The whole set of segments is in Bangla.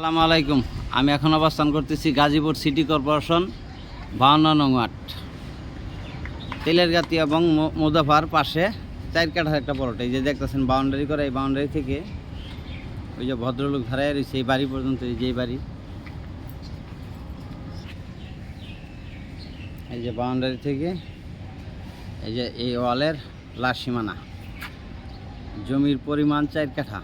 আসসালামু আলাইকুম। আমি এখন অবস্থান করতেছি গাজীপুর সিটি কর্পোরেশন বাউন্ন নং তেলের গাতি এবং মো- মুজাফার পাশে চার কাঠার একটা প্লট এই যে দেখতেছেন বাউন্ডারি করা এই বাউন্ডারি থেকে ওই যে ভদ্রলোক ধারায় রয়েছে এই বাড়ি পর্যন্ত, এই যে বাড়ি। এই যে বাউন্ডারি থেকে এই যে এই ওয়ালের লাশ সীমানা। জমির পরিমাণ চার কাঠা।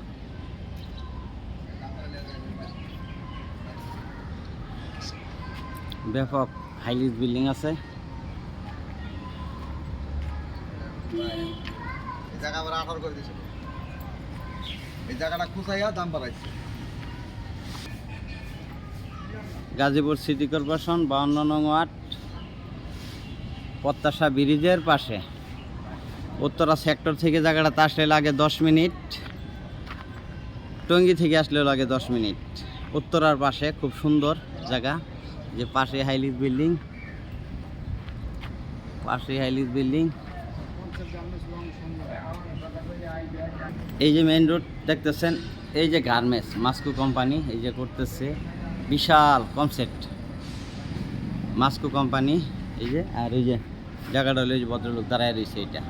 ব্যাপক হাইলিস বিল্ডিং আছে। এই জায়গা আবার আঠারো করে দিয়েছে। এই জায়গাটা খুঁচাইয়া দাম বাড়াইছে। গাজীপুর সিটি কর্পোরেশন বাউন্ন নং ওয়ার্ড প্রত্যাশা ব্রিজের পাশে। উত্তরা সেক্টর থেকে জায়গাটাতে আসলে লাগে দশ মিনিট। টঙ্গি থেকে আসলেও লাগে দশ মিনিট। উত্তরার পাশে খুব সুন্দর জায়গা। যে পাশে হাইলিস বিল্ডিং পাশে হাইলিস বিল্ডিং এই যে মেইন রোড দেখতেছেন, এই যে গার্মেন্টস মাস্কো কোম্পানি এই যে করতেছে, বিশাল কনসেপ্ট মাস্কো কোম্পানি এই যে, আর এই যে জায়গাটা হলো এই যে ভদ্রলোক দাঁড়ায় রয়েছে এটা।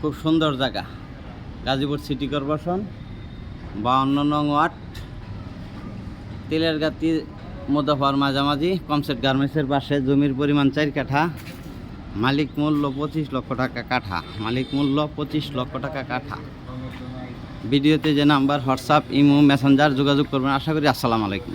খুব সুন্দর জায়গা। গাজীপুর সিটি কর্পোরেশন বাউন্ন নং ওয়ার্ড। তেলের গাতি মোদাফার মাঝামাঝি কমসেট গার্মেন্টসের পাশে জমির পরিমাণ চার কাঠা, মালিক মূল্য পঁচিশ লক্ষ টাকা কাঠা, মালিক মূল্য পঁচিশ লক্ষ টাকা কাঠা। ভিডিওতে যে নাম্বার, হোয়াটসঅ্যাপ, ইমো, মেসেঞ্জার যোগাযোগ করবেন। আশা করি আসসালামু আলাইকুম।